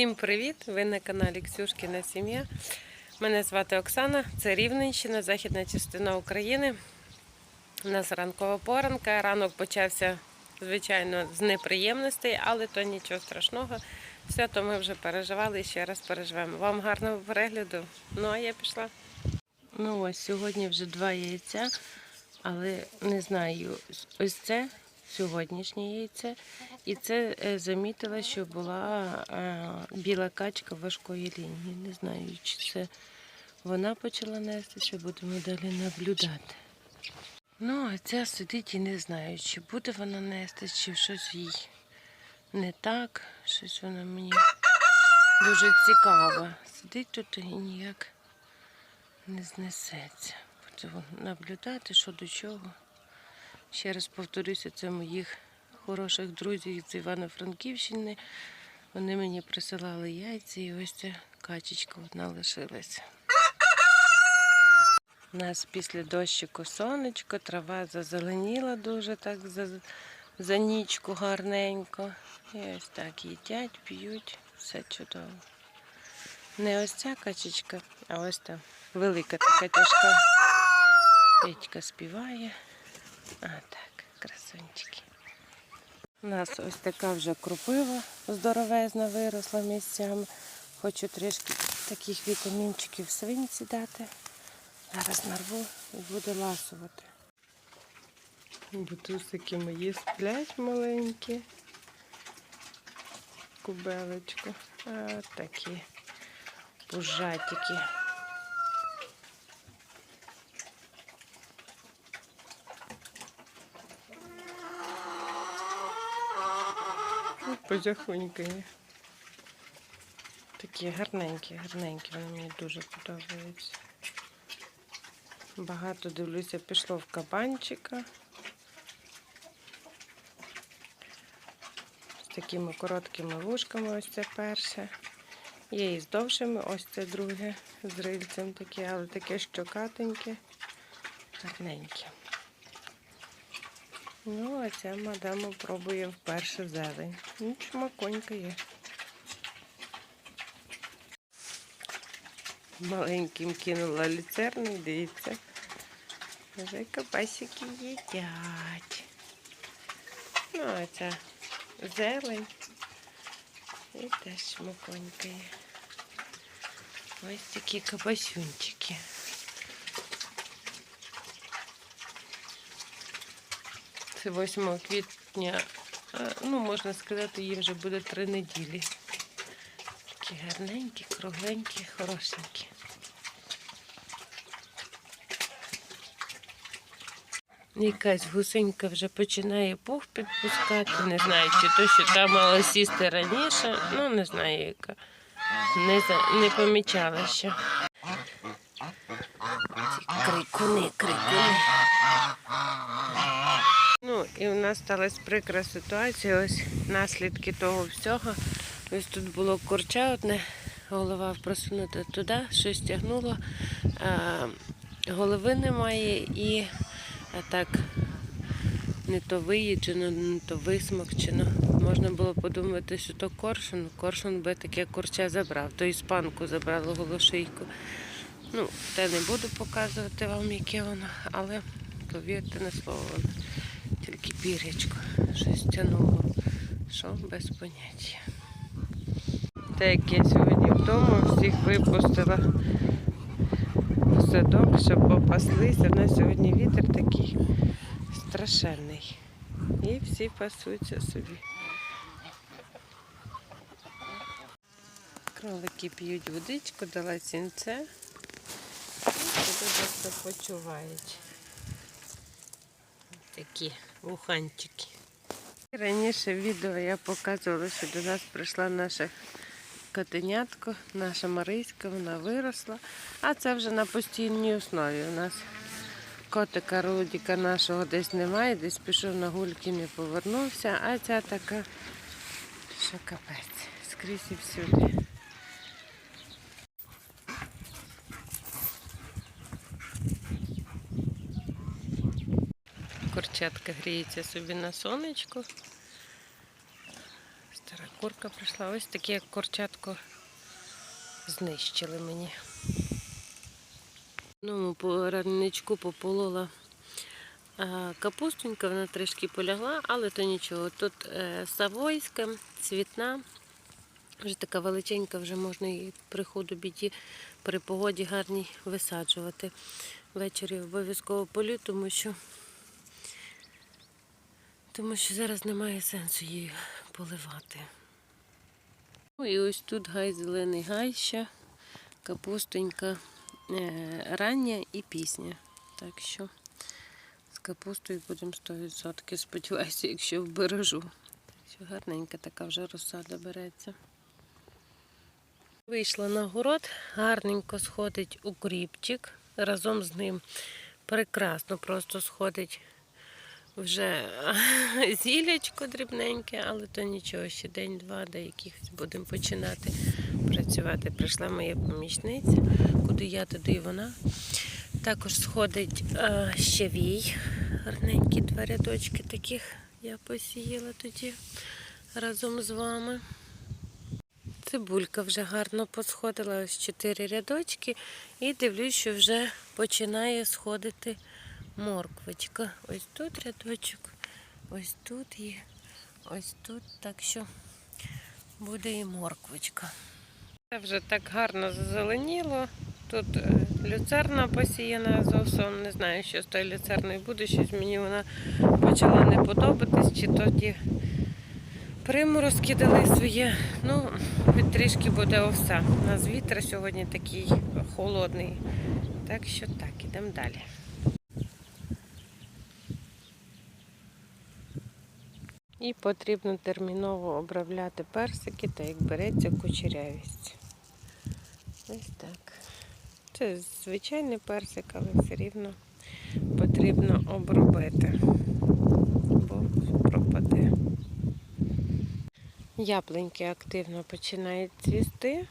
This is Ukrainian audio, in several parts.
Всім привіт! Ви на каналі Ксюшкіна Сім'я. Мене звати Оксана, це Рівненщина, західна частина України. У нас ранкова поранка. Ранок почався, звичайно, з неприємностей, але то нічого страшного. Все то ми вже переживали і ще раз переживемо. Вам гарного перегляду. Ну а я пішла. Ну ось сьогодні вже два яйця, але не знаю, ось це сьогоднішнє яйце. І це е, замітила, що була е, біла качка важкої лінії. Не знаю, чи це вона почала нести, чи будемо далі наблюдати. Ну, а ця сидить і не знаю, чи буде вона нести, чи щось їй не так. Щось вона мені дуже цікаво. Сидить тут і ніяк не знесеться. Буду наблюдати, що до чого. Ще раз повторюся, це моїх хороших друзів з Івано-Франківщини. Вони мені присилали яйця і ось ця качечка одна лишилася. У нас після дощику сонечко, трава зазеленіла дуже так за, за нічку гарненько. І ось так їдять, п'ють, все чудово. Не ось ця качечка, а ось та велика така тяжка. Петька співає. А так, красунчики. У нас ось така вже кропива здоровезна виросла місцями. Хочу трішки таких вітамінчиків свинці дати. Зараз нарву і буду ласувати. Бутусики мої сплять маленькі. Кубелечку. А такі пужатики. Позяхунькає. Такі гарненькі, гарненькі, вони мені дуже подобаються. Багато дивлюся, пішло в кабанчика. З такими короткими вушками, ось це перше. Є і з довшими, ось це друге, з рильцем таке, але таке щокатеньке, гарненьке. Ну, а ця мадама пробує вперше зелень. Ну, чмаконька є. Маленьким кинула люцерну, дивіться. Вже кабасики їдять. Ну, а ця зелень. І теж чмаконька є. Ось такі кабасюнчики. Це 8 квітня, ну, можна сказати, їм вже буде три неділі. Такі гарненькі, кругленькі, хорошенькі. Якась гусенька вже починає пух підпускати. Не знаю, чи то, що там мала сісти раніше, ну не знаю яка. Не, за- не помічала ще. Крикуни, крикуни. Ну, і в нас сталася прикра ситуація, ось наслідки того всього. Ось тут було курча одне, голова просунута туди, щось тягнуло, голови немає і так не то виїджено, не то висмокчено. Можна було подумати, що то коршун. Коршун би таке курча забрав, то іспанку забрало голошийку. Ну, те не буду показувати вам, яке воно, але повірте на слово. Пірячко щось тянуло. Що без поняття. Те, як я сьогодні вдома всіх випустила в садок, щоб попаслися. У нас сьогодні вітер такий страшенний. І всі пасуться собі. Кролики п'ють водичку, дала сінце. І себе почувають такі вуханчики. Раніше в відео я показувала, що до нас прийшла наша котенятко, наша Мариська, вона виросла. А це вже на постійній основі. У нас котика Рудіка нашого десь немає, десь пішов на гульки, не повернувся, а ця така, що капець, скрізь і всюди. Курчатка гріється собі на сонечку. Стара курка прийшла. Ось таке як курчатко знищили мені. Ну, по ранничку пополола капустонька, вона трішки полягла, але то нічого. Тут е, савойська, цвітна, вже така величенька, вже можна її при ходу біді, при погоді гарній висаджувати. Ввечері обов'язково полю, тому що, тому що зараз немає сенсу її поливати. Ну і ось тут гай зелений гай ще, капустонька е, рання і пісня. Так що з капустою будемо 100%. Сподіваюся, якщо вбережу. Гарненька така вже розсада береться. Вийшла на город, гарненько сходить укріпчик. Разом з ним прекрасно просто сходить вже зілячко дрібненьке, але то нічого, ще день-два, де якихось будемо починати працювати. Прийшла моя помічниця, куди я, туди і вона. Також сходить е, щавій, гарненькі два рядочки таких я посіяла тоді разом з вами. Цибулька вже гарно посходила, ось чотири рядочки, і дивлюсь, що вже починає сходити морквочка. Ось тут рядочок, ось тут є, ось тут, так що буде і морквочка. Це вже так гарно зазеленіло. Тут е, люцерна посіяна зовсім не знаю, що з тою люцерною буде. Щось мені вона почала не подобатись, чи тоді приморозки дали своє. Ну, трішки буде овса. У нас вітер сьогодні такий холодний. Так що так, ідемо далі. І потрібно терміново обробляти персики, так як береться кучерявість. Ось так. Це звичайний персик, але все рівно потрібно обробити, бо пропаде. Яблуньки активно починають цвісти.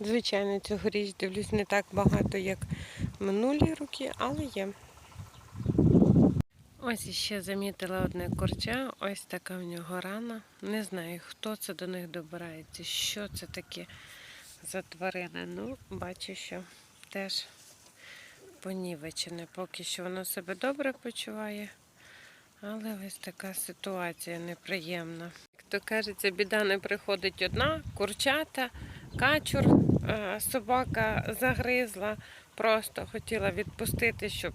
Звичайно, цьогоріч дивлюсь не так багато, як минулі роки, але є. Ось іще замітила одне корча, ось така в нього рана. Не знаю, хто це до них добирається, що це таке за тварини. Ну, бачу, що теж понівечене. Поки що воно себе добре почуває. Але ось така ситуація неприємна. Як то кажеться, біда не приходить одна, курчата, качур, е, собака загризла, просто хотіла відпустити, щоб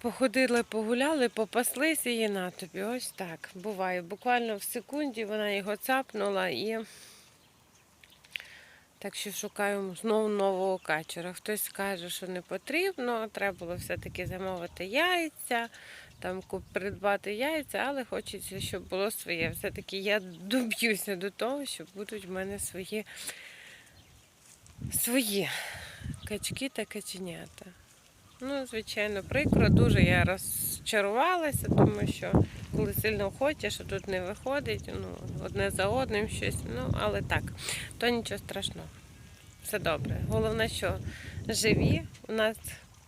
походили, погуляли, попаслися і на тобі. Ось так буває. Буквально в секунді вона його цапнула і. Так що шукаю знову нового качура. Хтось скаже, що не потрібно, треба було все-таки замовити яйця, там придбати яйця, але хочеться, щоб було своє. Все-таки я доб'юся до того, що будуть в мене свої, свої качки та каченята. Ну, звичайно, прикро, дуже я розчарувалася, тому що коли сильно хочеш, а тут не виходить, ну, одне за одним щось. Ну, але так, то нічого страшного. Все добре. Головне, що живі, у нас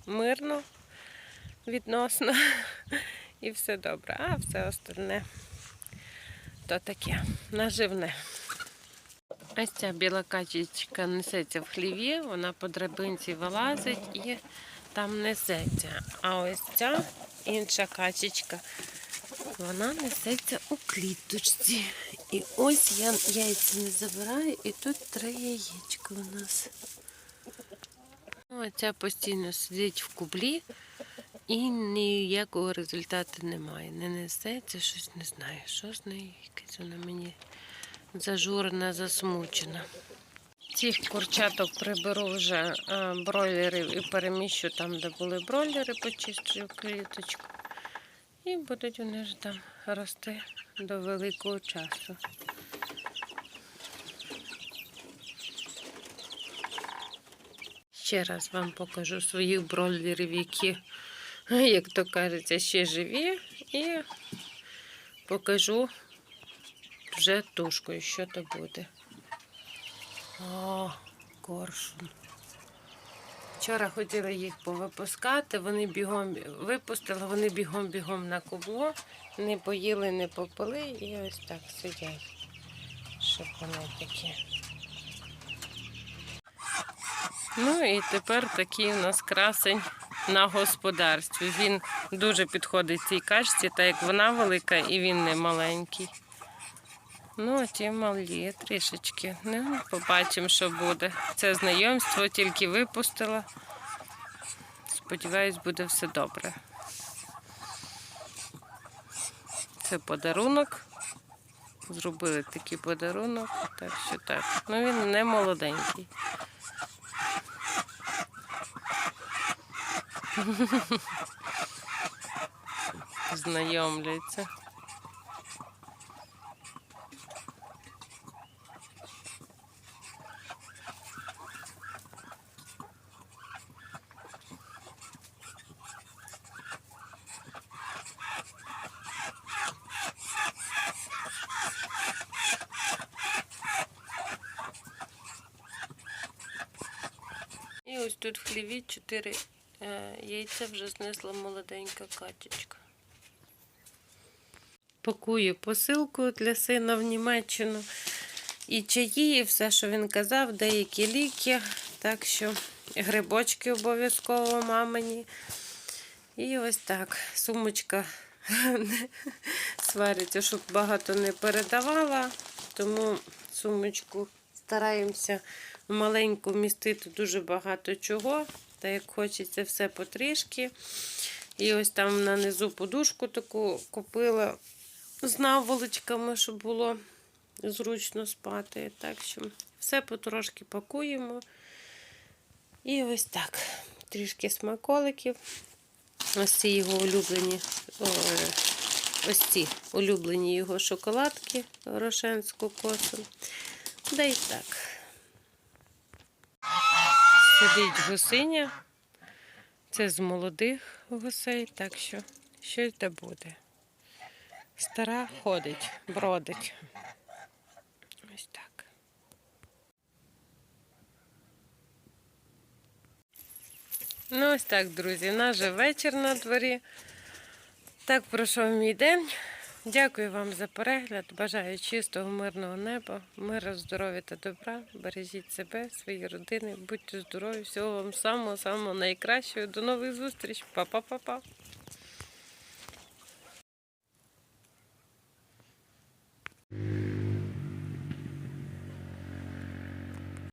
мирно відносно і все добре. А все остальне то таке наживне. Ось ця біла качечка несеться в хліві, вона по драбинці вилазить і там несеться. А ось ця інша качечка, вона несеться у кліточці. І ось я яйця не забираю, і тут три яєчка у нас. Ну, а ця постійно сидить в кублі і ніякого результату немає. Не несеться, щось не знаю. Що з нею? Якась вона мені зажурена, засмучена. Цих курчаток приберу вже е, бройлерів і переміщу там, де були бройлери, почищу кліточку. І будуть вони ж там рости до великого часу. Ще раз вам покажу своїх бройлерів, які, як то кажеться, ще живі, і покажу вже тушкою, що то буде. О, коршун. Вчора хотіла їх повипускати, вони бігом випустили, вони бігом-бігом на кубло, не поїли, не попили і ось так сидять. шипонетики. Ну і тепер такий у нас красень на господарстві. Він дуже підходить цій качці, так як вона велика і він не маленький. Ну, а ті малі трішечки. Ну, побачимо, що буде. Це знайомство тільки випустила. Сподіваюсь, буде все добре. Це подарунок. Зробили такий подарунок, так що так. Ну він не молоденький. Знайомляться. Тут в хліві чотири е, яйця вже знесла молоденька качечка. Пакую посилку для сина в Німеччину. І чаї, і все, що він казав, деякі ліки. Так що грибочки обов'язково мамині. І ось так. Сумочка свариться, щоб багато не передавала. Тому сумочку стараємося маленьку містити дуже багато чого. Так як хочеться все потрішки. І ось там на низу подушку таку купила з наволочками, щоб було зручно спати. Так що все потрошки пакуємо. І ось так. Трішки смаколиків. Ось ці його улюблені. Ось ці улюблені його шоколадки Рошен з кокосом. Да й так. Сидить гусиня. Це з молодих гусей, так що щось де буде. Стара ходить, бродить. Ось так. Ну, ось так, друзі. Же вечір на дворі. Так пройшов мій день. Дякую вам за перегляд. Бажаю чистого, мирного неба, миру, здоров'я та добра. Бережіть себе, свої родини, будьте здорові, всього вам самого-самого найкращого. До нових зустріч. Па-па-па-па. Mm.